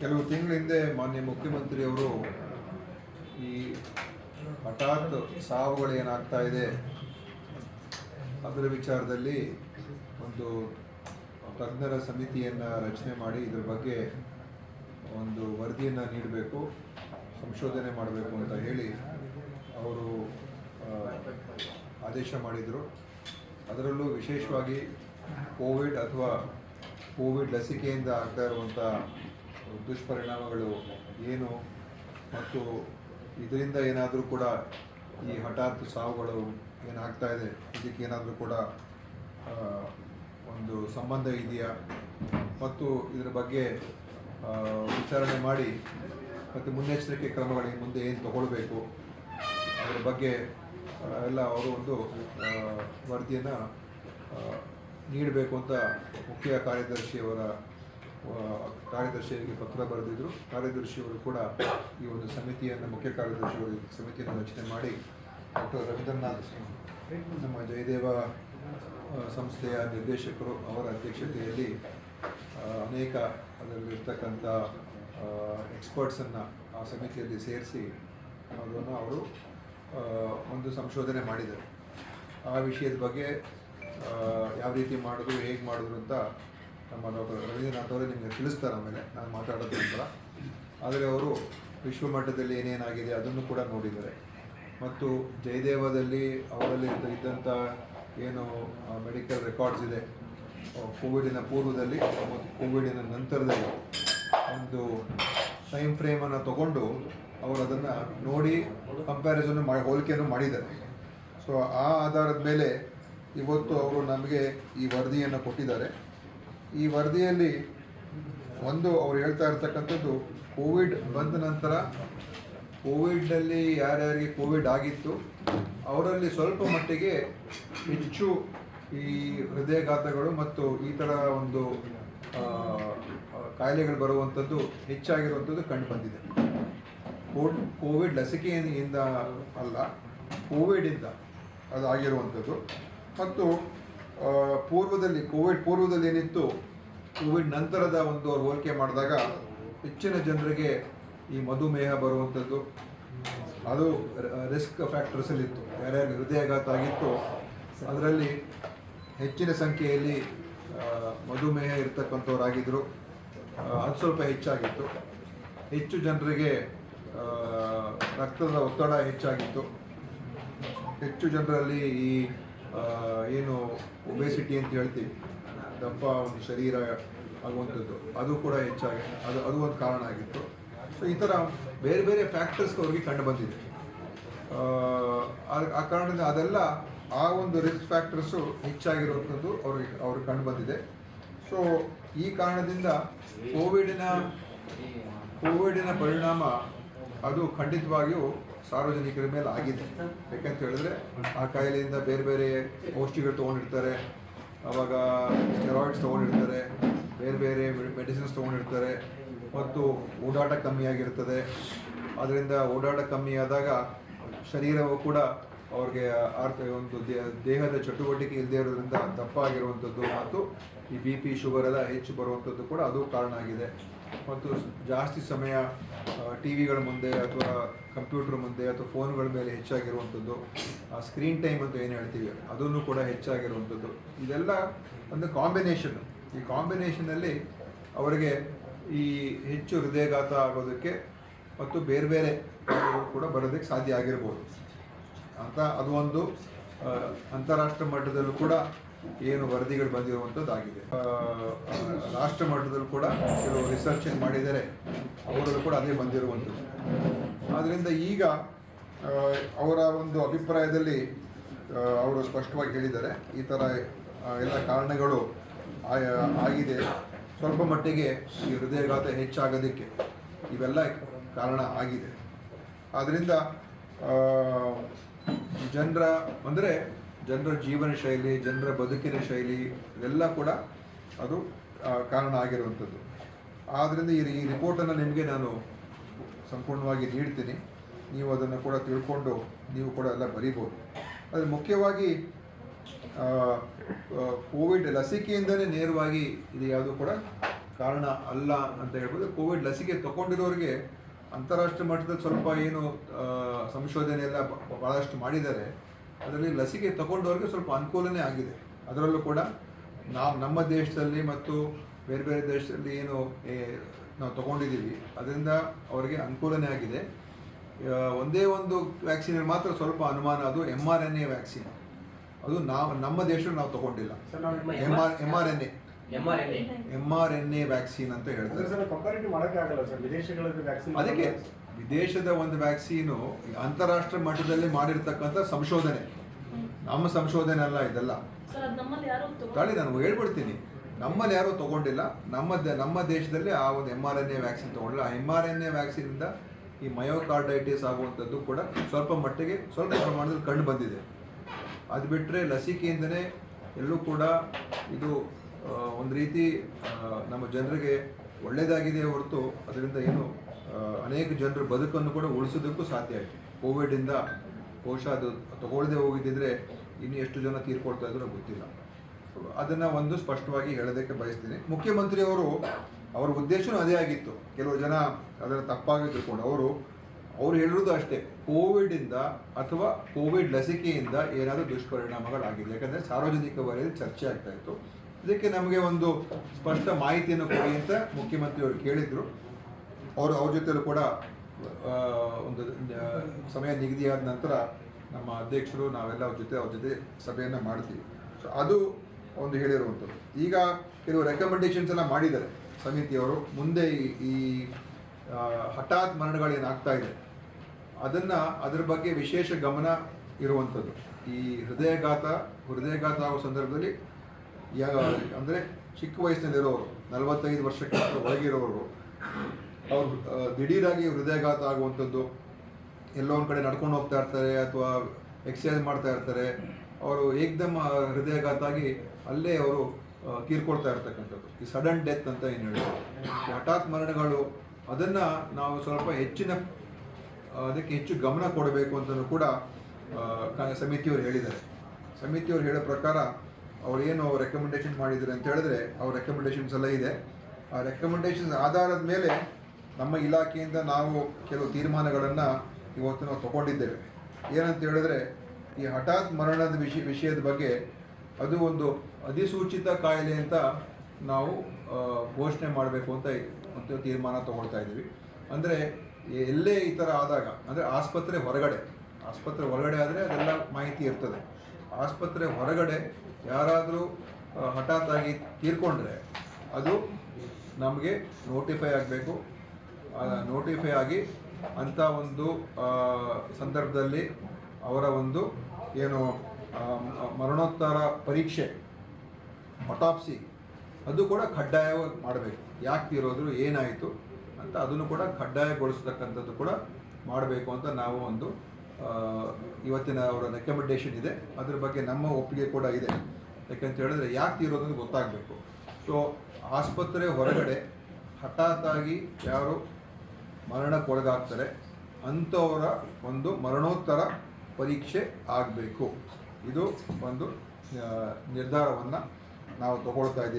ಕೆಲವು ತಿಂಗಳ ಹಿಂದೆ ಮಾನ್ಯ ಮುಖ್ಯಮಂತ್ರಿಯವರು ಈ ಹಠಾತ್ ಸಾವುಗಳು ಏನಾಗ್ತಾ ಇದೆ ಅದರ ವಿಚಾರದಲ್ಲಿ ಒಂದು ತಜ್ಞರ ಸಮಿತಿಯನ್ನು ರಚನೆ ಮಾಡಿ ಇದ್ರ ಬಗ್ಗೆ ಒಂದು ವರದಿಯನ್ನು ನೀಡಬೇಕು, ಸಂಶೋಧನೆ ಮಾಡಬೇಕು ಅಂತ ಹೇಳಿ ಅವರು ಆದೇಶ ಮಾಡಿದರು. ಅದರಲ್ಲೂ ವಿಶೇಷವಾಗಿ ಕೋವಿಡ್ ಅಥವಾ ಕೋವಿಡ್ ಲಸಿಕೆಯಿಂದ ಆಗ್ತಾ ಇರುವಂಥ ದುಷ್ಪರಿಣಾಮಗಳು ಏನು ಮತ್ತು ಇದರಿಂದ ಏನಾದರೂ ಕೂಡ ಈ ಹಠಾತ್ ಸಾವುಗಳು ಏನಾಗ್ತಾ ಇದೆ? ಇದಕ್ಕೆ ಏನಾದರೂ ಕೂಡ ಒಂದು ಸಂಬಂಧ ಇದೆಯಾ? ಮತ್ತು ಇದರ ಬಗ್ಗೆ ವಿಚಾರಣೆ ಮಾಡಿ ಮತ್ತು ಮುನ್ನೆಚ್ಚರಿಕೆ ಕ್ರಮಗಳಿಗೆ ಮುಂದೆ ಏನು ತಗೊಳ್ಬೇಕು? ಅದರ ಬಗ್ಗೆ ಎಲ್ಲ ಅವರು ಒಂದು ವರದಿಯನ್ನು ನೀಡಬೇಕು ಅಂತ ಮುಖ್ಯ ಕಾರ್ಯದರ್ಶಿಯವರ ಕಾರ್ಯದರ್ಶಿಯವರಿಗೆ ಪತ್ರ ಬರೆದಿದ್ರು. ಕಾರ್ಯದರ್ಶಿಯವರು ಕೂಡ ಈ ಒಂದು ಸಮಿತಿಯನ್ನು, ಮುಖ್ಯ ಕಾರ್ಯದರ್ಶಿಯವರು ಸಮಿತಿಯನ್ನು ರಚನೆ ಮಾಡಿ ಡಾಕ್ಟರ್ ರವೀಂದ್ರನಾಥ್ ನಮ್ಮ ಜಯದೇವ ಸಂಸ್ಥೆಯ ನಿರ್ದೇಶಕರು ಅವರ ಅಧ್ಯಕ್ಷತೆಯಲ್ಲಿ ಅನೇಕ ಅದರಲ್ಲಿರ್ತಕ್ಕಂಥ ಎಕ್ಸ್ಪರ್ಟ್ಸನ್ನು ಆ ಸಮಿತಿಯಲ್ಲಿ ಸೇರಿಸಿ ಅದನ್ನು ಅವರು ಒಂದು ಸಂಶೋಧನೆ ಮಾಡಿದರು. ಆ ವಿಷಯದ ಬಗ್ಗೆ ಯಾವ ರೀತಿ ಮಾಡಿದ್ರು, ಹೇಗೆ ಮಾಡಿದ್ರು ಅಂತ ನಮ್ಮ ಡಾಕ್ಟರ್ ರವೀಂದ್ರನಾಥ್ ಅವರೇ ನಿಮಗೆ ತಿಳಿಸ್ತಾರೆ ಆಮೇಲೆ ನಾನು ಮಾತಾಡೋದು ನಂತರ. ಆದರೆ ಅವರು ವಿಶ್ವಮಟ್ಟದಲ್ಲಿ ಏನೇನಾಗಿದೆ ಅದನ್ನು ಕೂಡ ನೋಡಿದ್ದಾರೆ. ಮತ್ತು ಜಯದೇವದಲ್ಲಿ ಅವರಲ್ಲಿ ಇದ್ದ- ಇದ್ದಂಥ ಏನು ಮೆಡಿಕಲ್ ರೆಕಾರ್ಡ್ಸ್ ಇದೆ. ಕೋವಿಡಿನ ಪೂರ್ವದಲ್ಲಿ ಮತ್ತು ಕೋವಿಡಿನ ನಂತರದಲ್ಲಿ ಒಂದು ಟೈಮ್ ಫ್ರೇಮನ್ನು ತಗೊಂಡು ಅವರು ಅದನ್ನು ನೋಡಿ ಕಂಪ್ಯಾರಿಸನ್ನು ಮಾಡಿ ಹೋಲಿಕೆಯನ್ನು ಮಾಡಿದ್ದಾರೆ. ಸೊ ಆ ಆಧಾರದ ಮೇಲೆ ಇವತ್ತು ಅವರು ನಮಗೆ ಈ ವರದಿಯನ್ನು ಕೊಟ್ಟಿದ್ದಾರೆ. ಈ ವರದಿಯಲ್ಲಿ ಒಂದು ಅವ್ರು ಹೇಳ್ತಾ ಇರ್ತಕ್ಕಂಥದ್ದು, ಕೋವಿಡ್ ಬಂದ ನಂತರ ಕೋವಿಡ್ನಲ್ಲಿ ಯಾರ್ಯಾರಿಗೆ ಕೋವಿಡ್ ಆಗಿತ್ತು, ಅವರಲ್ಲಿ ಸ್ವಲ್ಪ ಮಟ್ಟಿಗೆ ಹೆಚ್ಚು ಈ ಹೃದಯಘಾತಗಳು ಮತ್ತು ಈ ಥರ ಒಂದು ಕಾಯಿಲೆಗಳು ಬರುವಂಥದ್ದು ಹೆಚ್ಚಾಗಿರುವಂಥದ್ದು ಕಂಡು ಬಂದಿದೆ. ಕೋವಿಡ್ ಲಸಿಕೆಯಿಂದ ಅಲ್ಲ ಕೋವಿಡಿಂದ ಅದು ಆಗಿರುವಂಥದ್ದು. ಮತ್ತು ಪೂರ್ವದಲ್ಲಿ, ಕೋವಿಡ್ ಪೂರ್ವದಲ್ಲಿ ಏನಿತ್ತು, ಕೋವಿಡ್ ನಂತರದ ಒಂದು ಹೋಲಿಕೆ ಮಾಡಿದಾಗ ಹೆಚ್ಚಿನ ಜನರಿಗೆ ಈ ಮಧುಮೇಹ ಬರುವಂಥದ್ದು, ಅದು ರಿಸ್ಕ್ ಫ್ಯಾಕ್ಟರ್ಸಲ್ಲಿತ್ತು. ಯಾರ್ಯಾರು ಹೃದಯಾಘಾತ ಆಗಿತ್ತು ಅದರಲ್ಲಿ ಹೆಚ್ಚಿನ ಸಂಖ್ಯೆಯಲ್ಲಿ ಮಧುಮೇಹ ಇರ್ತಕ್ಕಂಥವ್ರಾಗಿದ್ದರು ಅದು ಸ್ವಲ್ಪ ಹೆಚ್ಚಾಗಿತ್ತು. ಹೆಚ್ಚು ಜನರಿಗೆ ರಕ್ತದ ಒತ್ತಡ ಹೆಚ್ಚಾಗಿತ್ತು. ಹೆಚ್ಚು ಜನರಲ್ಲಿ ಈ ಏನು ಒಬೆಸಿಟಿ ಅಂತ ಹೇಳ್ತೀವಿ. ದಪ್ಪ ಒಂದು ಶರೀರ ಆಗುವಂಥದ್ದು. ಅದು ಕೂಡ ಹೆಚ್ಚಾಗಿ ಅದು ಅದು ಒಂದು ಕಾರಣ ಆಗಿತ್ತು. ಸೊ ಈ ಥರ ಬೇರೆ ಬೇರೆ ಫ್ಯಾಕ್ಟರ್ಸ್ ಅವ್ರಿಗೆ ಕಂಡು ಬಂದಿದೆ. ಆ, ಕಾರಣದಿಂದ ಅದೆಲ್ಲ ಆ ಒಂದು ರಿಸ್ಕ್ ಫ್ಯಾಕ್ಟರ್ಸು ಹೆಚ್ಚಾಗಿರುವಂಥದ್ದು ಅವ್ರಿಗೆ ಅವ್ರಿಗೆ ಕಂಡು ಬಂದಿದೆ. ಸೊ ಈ ಕಾರಣದಿಂದ ಕೋವಿಡಿನ ಕೋವಿಡಿನ ಪರಿಣಾಮ ಅದು ಖಂಡಿತವಾಗಿಯೂ ಸಾರ್ವಜನಿಕರ ಮೇಲೆ ಆಗಿದೆ. ಯಾಕಂತ ಹೇಳಿದ್ರೆ ಆ ಕಾಯಿಲೆಯಿಂದ ಬೇರೆ ಬೇರೆ ಔಷಧಿಗಳು ತೊಗೊಂಡಿರ್ತಾರೆ. ಅವಾಗ ಸ್ಟೆರಾಯ್ಡ್ಸ್ ತೊಗೊಂಡಿರ್ತಾರೆ. ಬೇರೆ ಬೇರೆ ಮೆಡಿಸಿನ್ಸ್ ತೊಗೊಂಡಿರ್ತಾರೆ. ಮತ್ತು ಓಡಾಟ ಕಮ್ಮಿ ಆಗಿರ್ತದೆ. ಅದರಿಂದ ಓಡಾಟ ಕಮ್ಮಿ ಆದಾಗ ಶರೀರವು ಕೂಡ ಅವ್ರಿಗೆ ಆರ್ಥ ಒಂದು ದೇಹದ ಚಟುವಟಿಕೆ ಇಲ್ಲದೆ ಇರೋದ್ರಿಂದ ದಪ್ಪ ಆಗಿರುವಂಥದ್ದು. ಮತ್ತು ಈ ಬಿ ಪಿ ಶುಗರ್ ಎಲ್ಲ ಹೆಚ್ಚು ಬರುವಂಥದ್ದು ಕೂಡ ಅದು ಕಾರಣ ಆಗಿದೆ. ಮತ್ತು ಜಾಸ್ತಿ ಸಮಯ ಟಿ ವಿಗಳ ಮುಂದೆ ಅಥವಾ ಕಂಪ್ಯೂಟರ್ ಮುಂದೆ ಅಥವಾ ಫೋನ್ಗಳ ಮೇಲೆ ಹೆಚ್ಚಾಗಿರುವಂಥದ್ದು, ಆ, ಸ್ಕ್ರೀನ್ ಟೈಮ್ ಅಂತ ಏನು ಹೇಳ್ತೀವಿ, ಅದನ್ನು ಕೂಡ ಹೆಚ್ಚಾಗಿರುವಂಥದ್ದು. ಇದೆಲ್ಲ ಒಂದು ಕಾಂಬಿನೇಷನ್. ಈ ಕಾಂಬಿನೇಷನಲ್ಲಿ ಅವರಿಗೆ ಈ ಹೆಚ್ಚು ಹೃದಯಘಾತ ಆಗೋದಕ್ಕೆ ಮತ್ತು ಬೇರೆ ಬೇರೆ ಕೂಡ ಬರೋದಕ್ಕೆ ಸಾಧ್ಯ ಆಗಿರ್ಬೋದು. ಅಂತ ಅದು ಒಂದು ಅಂತಾರಾಷ್ಟ್ರ ಮಟ್ಟದಲ್ಲೂ ಕೂಡ ಏನು ವರದಿಗಳು ಬಂದಿರುವಂಥದ್ದಾಗಿದೆ. ರಾಷ್ಟ್ರ ಮಟ್ಟದಲ್ಲೂ ಕೂಡ ಕೆಲವು ರಿಸರ್ಚ್ ಏನು ಮಾಡಿದ್ದಾರೆ, ಅವರಲ್ಲೂ ಕೂಡ ಅದೇ ಬಂದಿರುವಂಥದ್ದು. ಆದ್ದರಿಂದ ಈಗ ಅವರ ಒಂದು ಅಭಿಪ್ರಾಯದಲ್ಲಿ ಅವರು ಸ್ಪಷ್ಟವಾಗಿ ಹೇಳಿದ್ದಾರೆ. ಈ ಥರ ಎಲ್ಲ ಕಾರಣಗಳು ಆಗಿದೆ. ಸ್ವಲ್ಪ ಮಟ್ಟಿಗೆ ಈ ಹೃದಯಘಾತ ಹೆಚ್ಚಾಗೋದಕ್ಕೆ ಇವೆಲ್ಲ ಕಾರಣ ಆಗಿದೆ. ಆದ್ದರಿಂದ ಜನರ, ಅಂದರೆ ಜನರ ಜೀವನ ಶೈಲಿ, ಜನರ ಬದುಕಿನ ಶೈಲಿ, ಇದೆಲ್ಲ ಕೂಡ ಅದು ಕಾರಣ ಆಗಿರುವಂಥದ್ದು. ಆದ್ದರಿಂದ ಈ ಈ ರಿಪೋರ್ಟನ್ನು ನಿಮಗೆ ನಾನು ಸಂಪೂರ್ಣವಾಗಿ ನೀಡ್ತೀನಿ. ನೀವು ಅದನ್ನು ಕೂಡ ತಿಳ್ಕೊಂಡು ನೀವು ಕೂಡ ಎಲ್ಲ ಬರೀಬೋದು. ಆದರೆ ಮುಖ್ಯವಾಗಿ ಕೋವಿಡ್ ಲಸಿಕೆಯಿಂದಲೇ ನೇರವಾಗಿ ಇದು ಯಾವುದು ಕೂಡ ಕಾರಣ ಅಲ್ಲ ಅಂತ ಹೇಳ್ಬೋದು. ಕೋವಿಡ್ ಲಸಿಕೆ ತಗೊಂಡಿರೋರಿಗೆ ಅಂತಾರಾಷ್ಟ್ರೀಯ ಮಟ್ಟದಲ್ಲಿ ಸ್ವಲ್ಪ ಏನು ಸಂಶೋಧನೆ ಎಲ್ಲ ಬಹಳಷ್ಟು ಮಾಡಿದ್ದಾರೆ. ಅದರಲ್ಲಿ ಲಸಿಕೆ ತಗೊಂಡವ್ರಿಗೆ ಸ್ವಲ್ಪ ಅನುಕೂಲನೇ ಆಗಿದೆ. ಅದರಲ್ಲೂ ಕೂಡ ನಾವು ನಮ್ಮ ದೇಶದಲ್ಲಿ ಮತ್ತು ಬೇರೆ ಬೇರೆ ದೇಶದಲ್ಲಿ ಏನು ನಾವು ತಗೊಂಡಿದ್ದೀವಿ. ಅದರಿಂದ ಅವರಿಗೆ ಅನುಕೂಲನೇ ಆಗಿದೆ. ಒಂದೇ ಒಂದು ವ್ಯಾಕ್ಸಿನ್ ಮಾತ್ರ ಸ್ವಲ್ಪ ಅನುಮಾನ. ಅದು M R N A vaccine. ಅದು ನಾವು ನಮ್ಮ ದೇಶದಲ್ಲಿ ನಾವು ತಗೊಂಡಿಲ್ಲ. M R M R N A M R N A M R N A vaccine ಅಂತ ಹೇಳ್ತಾರೆ. ಸರ್ ಕಂಪಾರಿಟಿವ್ ಮಾಡಕ್ಕೆ ಆಗಲ್ಲ ಸರ್. ವಿದೇಶಗಳಲ್ಲಿ ವ್ಯಾಕ್ಸಿನ್ ಅದಕ್ಕೆ ವಿದೇಶದ ಒಂದು ವ್ಯಾಕ್ಸಿನು ಅಂತಾರಾಷ್ಟ್ರೀಯ ಮಟ್ಟದಲ್ಲಿ ಮಾಡಿರ್ತಕ್ಕಂಥ ಸಂಶೋಧನೆ. ನಮ್ಮ ಸಂಶೋಧನೆ ಅಲ್ಲ ಇದೆಲ್ಲ. ತಾಳಿ ನಾನು ಹೇಳ್ಬಿಡ್ತೀನಿ. ನಮ್ಮಲ್ಲಿ ಯಾರೂ ತಗೊಂಡಿಲ್ಲ. ನಮ್ಮ ನಮ್ಮ ದೇಶದಲ್ಲಿ ಆ ಒಂದು M R N A vaccine ತಗೊಂಡಿಲ್ಲ. ಆ ಎಂ ಆರ್ ಎನ್ ಎ ವ್ಯಾಕ್ಸಿನಿಂದ ಈ ಮಯೋಕಾರ್ಡೈಟಿಸ್ ಆಗುವಂಥದ್ದು ಕೂಡ ಸ್ವಲ್ಪ ಮಟ್ಟಿಗೆ ಸ್ವಲ್ಪ ಪ್ರಮಾಣದಲ್ಲಿ ಕಂಡು ಬಂದಿದೆ. ಅದು ಬಿಟ್ಟರೆ ಲಸಿಕೆಯಿಂದನೇ ಎಲ್ಲೂ ಕೂಡ ಇದು ಒಂದು ರೀತಿ ನಮ್ಮ ಜನರಿಗೆ ಒಳ್ಳೆಯದಾಗಿದೆ ಹೊರತು ಅದರಿಂದ ಏನು ಅನೇಕ ಜನರ ಬದುಕನ್ನು ಕೂಡ ಉಳಿಸೋದಕ್ಕೂ ಸಾಧ್ಯ ಆಯಿತು. ಕೋವಿಡಿಂದ ಕೋಶ ಅದು ತಗೊಳ್ಳದೆ ಹೋಗಿದ್ದಿದ್ರೆ ಇನ್ನು ಎಷ್ಟು ಜನ ತೀರ್ಕೊಳ್ತಾ ಇದ್ರು ಗೊತ್ತಿಲ್ಲ. ಅದನ್ನು ಒಂದು ಸ್ಪಷ್ಟವಾಗಿ ಹೇಳೋದಕ್ಕೆ ಬಯಸ್ತೀನಿ. ಮುಖ್ಯಮಂತ್ರಿಯವರು ಅವರ ಉದ್ದೇಶವೂ ಅದೇ ಆಗಿತ್ತು. ಕೆಲವು ಜನ ಅದನ್ನು ತಪ್ಪಾಗಿ ತಿಳ್ಕೊಂಡು ಅವರು, ಅವ್ರು ಹೇಳಿರೋದು ಅಷ್ಟೇ ಕೋವಿಡಿಂದ ಅಥವಾ ಕೋವಿಡ್ ಲಸಿಕೆಯಿಂದ ಏನಾದರೂ ದುಷ್ಪರಿಣಾಮಗಳಾಗಿದೆ ಯಾಕಂದರೆ ಸಾರ್ವಜನಿಕ ವಲಯದಲ್ಲಿ ಚರ್ಚೆ ಆಗ್ತಾ ಇತ್ತು. ಇದಕ್ಕೆ ನಮಗೆ ಒಂದು ಸ್ಪಷ್ಟ ಮಾಹಿತಿಯನ್ನು ಕೊಡಿ ಅಂತ ಮುಖ್ಯಮಂತ್ರಿಯವರು ಕೇಳಿದರು. ಅವರು ಅವ್ರ ಜೊತೆಯಲ್ಲೂ ಕೂಡ ಒಂದು ಸಮಯ ನಿಗದಿಯಾದ ನಂತರ ನಮ್ಮ ಅಧ್ಯಕ್ಷರು ನಾವೆಲ್ಲ ಅವ್ರ ಜೊತೆ ಅವ್ರ ಜೊತೆ ಸಭೆಯನ್ನು ಮಾಡ್ತೀವಿ. ಸೊ ಅದು ಒಂದು ಹೇಳಿರುವಂಥದ್ದು. ಈಗ ಕೆಲವು ರೆಕಮೆಂಡೇಶನ್ಸ್ ಎಲ್ಲ ಮಾಡಿದ್ದಾರೆ ಸಮಿತಿಯವರು ಮುಂದೆ ಈ- ಹಠಾತ್ ಮರಣಗಳೇನಾಗ್ತಾ ಇದೆ, ಅದನ್ನು ಅದರ ಬಗ್ಗೆ ವಿಶೇಷ ಗಮನ ಇರುವಂಥದ್ದು. ಈ ಹೃದಯಘಾತ ಹೃದಯಘಾತ ಆಗೋ ಸಂದರ್ಭದಲ್ಲಿ ಅಂದರೆ ಚಿಕ್ಕ ವಯಸ್ಸಿನಲ್ಲಿರೋರು, ನಲವತ್ತೈದು ವರ್ಷಕ್ಕಿಂತ ಒಳಗಿರೋರು ಅವ್ರು ದಿಢೀರಾಗಿ ಹೃದಯಘಾತ ಆಗುವಂಥದ್ದು. ಎಲ್ಲೋ ಒಂದು ಕಡೆ ನಡ್ಕೊಂಡು ಹೋಗ್ತಾ ಇರ್ತಾರೆ ಅಥವಾ ಎಕ್ಸಸೈಸ್ ಮಾಡ್ತಾ ಇರ್ತಾರೆ. ಅವರು ಏಕ್ದಮ್ ಹೃದಯಘಾತ ಆಗಿ ಅಲ್ಲೇ ಅವರು ತೀರ್ಕೊಳ್ತಾ ಇರ್ತಕ್ಕಂಥದ್ದು. ಈ ಸಡನ್ ಡೆತ್ ಅಂತ ಏನು ಹೇಳ್ತಾರೆ ಹಠಾತ್ ಮರಣಗಳು, ಅದನ್ನು ನಾವು ಸ್ವಲ್ಪ ಹೆಚ್ಚಿನ ಅದಕ್ಕೆ ಹೆಚ್ಚು ಗಮನ ಕೊಡಬೇಕು ಅಂತಲೂ ಕೂಡ ಸಮಿತಿಯವರು ಹೇಳಿದ್ದಾರೆ. ಸಮಿತಿಯವರು ಹೇಳೋ ಪ್ರಕಾರ ಅವ್ರು ಏನು ರೆಕಮೆಂಡೇಶನ್ ಮಾಡಿದ್ದಾರೆ ಅಂತ ಹೇಳಿದ್ರೆ ಅವ್ರ ರೆಕಮೆಂಡೇಶನ್ಸ್ ಎಲ್ಲ ಇದೆ. ಆ ರೆಕಮೆಂಡೇಶನ್ಸ್ ಆಧಾರದ ಮೇಲೆ ನಮ್ಮ ಇಲಾಖೆಯಿಂದ ನಾವು ಕೆಲವು ತೀರ್ಮಾನಗಳನ್ನು ಇವತ್ತು ನಾವು ತಗೊಂಡಿದ್ದೇವೆ. ಏನಂತ ಹೇಳಿದ್ರೆ, ಈ ಹಠಾತ್ ಮರಣದ ವಿಷಯ ವಿಷಯದ ಬಗ್ಗೆ ಅದು ಒಂದು ಅಧಿಸೂಚಿತ ಕಾಯಿಲೆ ಅಂತ ನಾವು ಘೋಷಣೆ ಮಾಡಬೇಕು ಅಂತ ಒಂದು ತೀರ್ಮಾನ ತಗೊಳ್ತಾ ಇದ್ದೀವಿ. ಅಂದರೆ, ಎಲ್ಲೇ ಈ ಥರ ಆದಾಗ, ಅಂದರೆ ಆಸ್ಪತ್ರೆ ಹೊರಗಡೆ ಆಸ್ಪತ್ರೆ ಹೊರಗಡೆ ಆದರೆ ಅದೆಲ್ಲ ಮಾಹಿತಿ ಇರ್ತದೆ. ಆಸ್ಪತ್ರೆ ಹೊರಗಡೆ ಯಾರಾದರೂ ಹಠಾತ್ ಆಗಿ ತೀರ್ಕೊಂಡ್ರೆ ಅದು ನಮಗೆ ನೋಟಿಫೈ ಆಗಬೇಕು. ನೋಟಿಫೈ ಆಗಿ ಅಂಥ ಒಂದು ಸಂದರ್ಭದಲ್ಲಿ ಅವರ ಒಂದು ಏನು ಮರಣೋತ್ತರ ಪರೀಕ್ಷೆ ಅಟಾಪ್ಸಿ ಅದು ಕೂಡ ಕಡ್ಡಾಯವಾಗಿ ಮಾಡಬೇಕು. ಯಾಕೆ ತೀರೋದ್ರು ಏನಾಯಿತು ಅಂತ ಅದನ್ನು ಕೂಡ ಕಡ್ಡಾಯಗೊಳಿಸತಕ್ಕಂಥದ್ದು ಕೂಡ ಮಾಡಬೇಕು ಅಂತ ನಾವು ಒಂದು ಇವತ್ತಿನ ಅವರ ರೆಕಮೆಂಡೇಶನ್ ಇದೆ. ಅದ್ರ ಬಗ್ಗೆ ನಮ್ಮ ಒಪ್ಪಿಗೆ ಕೂಡ ಇದೆ. ಯಾಕಂತ ಹೇಳಿದ್ರೆ, ಯಾಕೆ ತೀರೋದು ಅಂತ ಗೊತ್ತಾಗಬೇಕು. ಸೊ ಆಸ್ಪತ್ರೆ ಹೊರಗಡೆ ಹಠಾತ್ತಾಗಿ ಯಾರು ಮರಣಕ್ಕೊಳಗಾಗ್ತಾರೆ. ಅಂಥವರ ಒಂದು ಮರಣೋತ್ತರ ಪರೀಕ್ಷೆ ಆಗಬೇಕು. ಇದು ಒಂದು ನಿರ್ಧಾರವನ್ನು ನಾವು ತಗೊಳ್ತಾ ಇದ್ದೀವಿ.